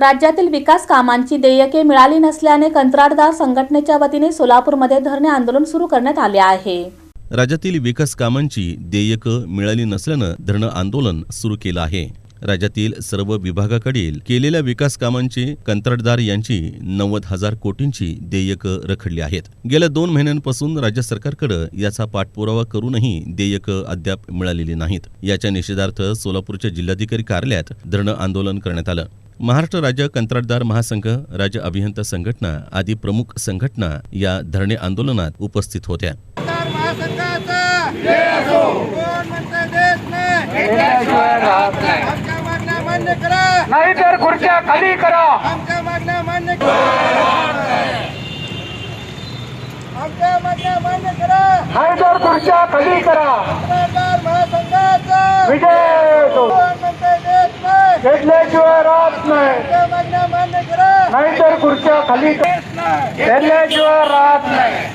राज्यातील विकास कामांची देयके मिळाली नसल्याने कंत्राटदार संघटनेच्या वतीने सोलापूरमध्ये धरणे आंदोलन सुरू करण्यात आले आहे. राज्यातील विकास कामांची देयकं मिळाली नसल्यानं धरणं आंदोलन सुरू केलं आहे. राज्यातील सर्व विभागाकडील केलेल्या विकास कामांची कंत्राटदार यांची नव्वद हजार कोटींची देयकं रखडली आहेत. गेल्या दोन महिन्यांपासून राज्य सरकारकडे याचा पाठपुरावा करूनही देयकं अद्याप मिळालेली नाहीत. याच्या निषेधार्थ सोलापूरच्या जिल्हाधिकारी कार्यालयात धरणं आंदोलन करण्यात आलं. महाराष्ट्र राज्य कंत्राटदार महासंघ राज्य अभियंता संघटना आदी प्रमुख संघटना या धरणे आंदोलनात उपस्थित होत्या. सरदार महासंघाचा कोण म्हणतंय देत नाही घेतल्याशिवाय राहत नाही आमच्या मागण्या मान्य करा. नाहीतर खुर्च्या खाली करा. आमच्या मागण्या मान्य करा. आमच्या मागण्या मान्य करा. नाहीतर खुर्च्या खाली करा. सरदार महासंघाचा विजय. घेतल्याशिवाय राहत नाही. आमच्या मागण्या मान्य करा नाहीतर खुर्च्या खाली घेतल्याशिवाय राहत नाही.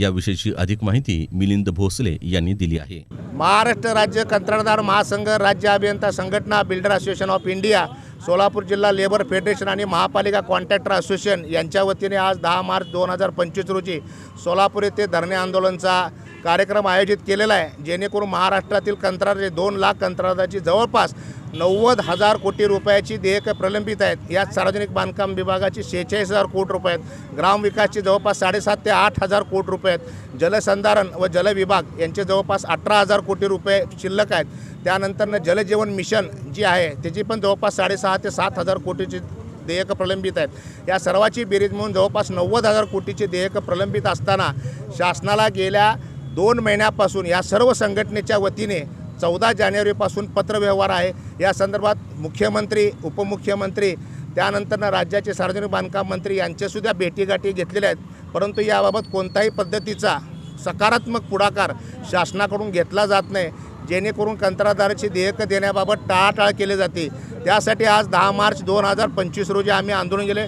याविषयीची अधिक माहिती मिलिंद भोसले यांनी दिली आहे. महाराष्ट्र राज्य कंत्राटदार महासंघ राज्य अभियंता संघटना builder association of India Solapur जिल्हा लेबर फेडरेशन आणि महापालिका कॉन्ट्रॅक्टर असोसिएशन यांच्या वतीने आज दहा मार्च दोन हजार पंचवीस रोजी सोलापूर येथे धरणे आंदोलनचा कार्यक्रम आयोजित केलेला आहे जेणेकरून महाराष्ट्रातील कंत्राटे दोन लाख कंत्राटाची जवळपास नव्वद हजार कोटी रुपयाची देयकं प्रलंबित आहेत. यात सार्वजनिक बांधकाम विभागाची शेहेचाळीस हजार कोटी रुपये आहेत. ग्रामविकासची जवळपास साडेसात ते आठ हजार कोटी रुपये आहेत. जलसंधारण व जलविभाग यांचे जवळपास अठरा हजार कोटी रुपये शिल्लक आहेत. त्यानंतरनं जलजीवन मिशन जी आहे त्याची पण जवळपास साडेसहा ते सात हजार कोटीची देयकं प्रलंबित आहेत. या सर्वाची बेरीज म्हणून जवळपास नव्वद हजार कोटीची देयकं प्रलंबित असताना शासनाला गेल्या दोन महिन्यापासून या सर्व संघटनेच्या वतीने चौदा जानेवारीपासून पत्रव्यवहार आहे. या संदर्भात मुख्यमंत्री उपमुख्यमंत्री त्यानंतरनं राज्याचे सार्वजनिक बांधकाम मंत्री यांच्यासुद्धा भेटीगाठी घेतलेल्या आहेत. परंतु याबाबत कोणत्याही पद्धतीचा सकारात्मक पुढाकार शासनाकडून घेतला जात नाही. जेणेकरून कंत्राटदाराची देयकं देण्याबाबत टाळाटाळ केली जाते. त्यासाठी आज दहा मार्च दोन हजार पंचवीस रोजी आम्ही आंदोलन गेले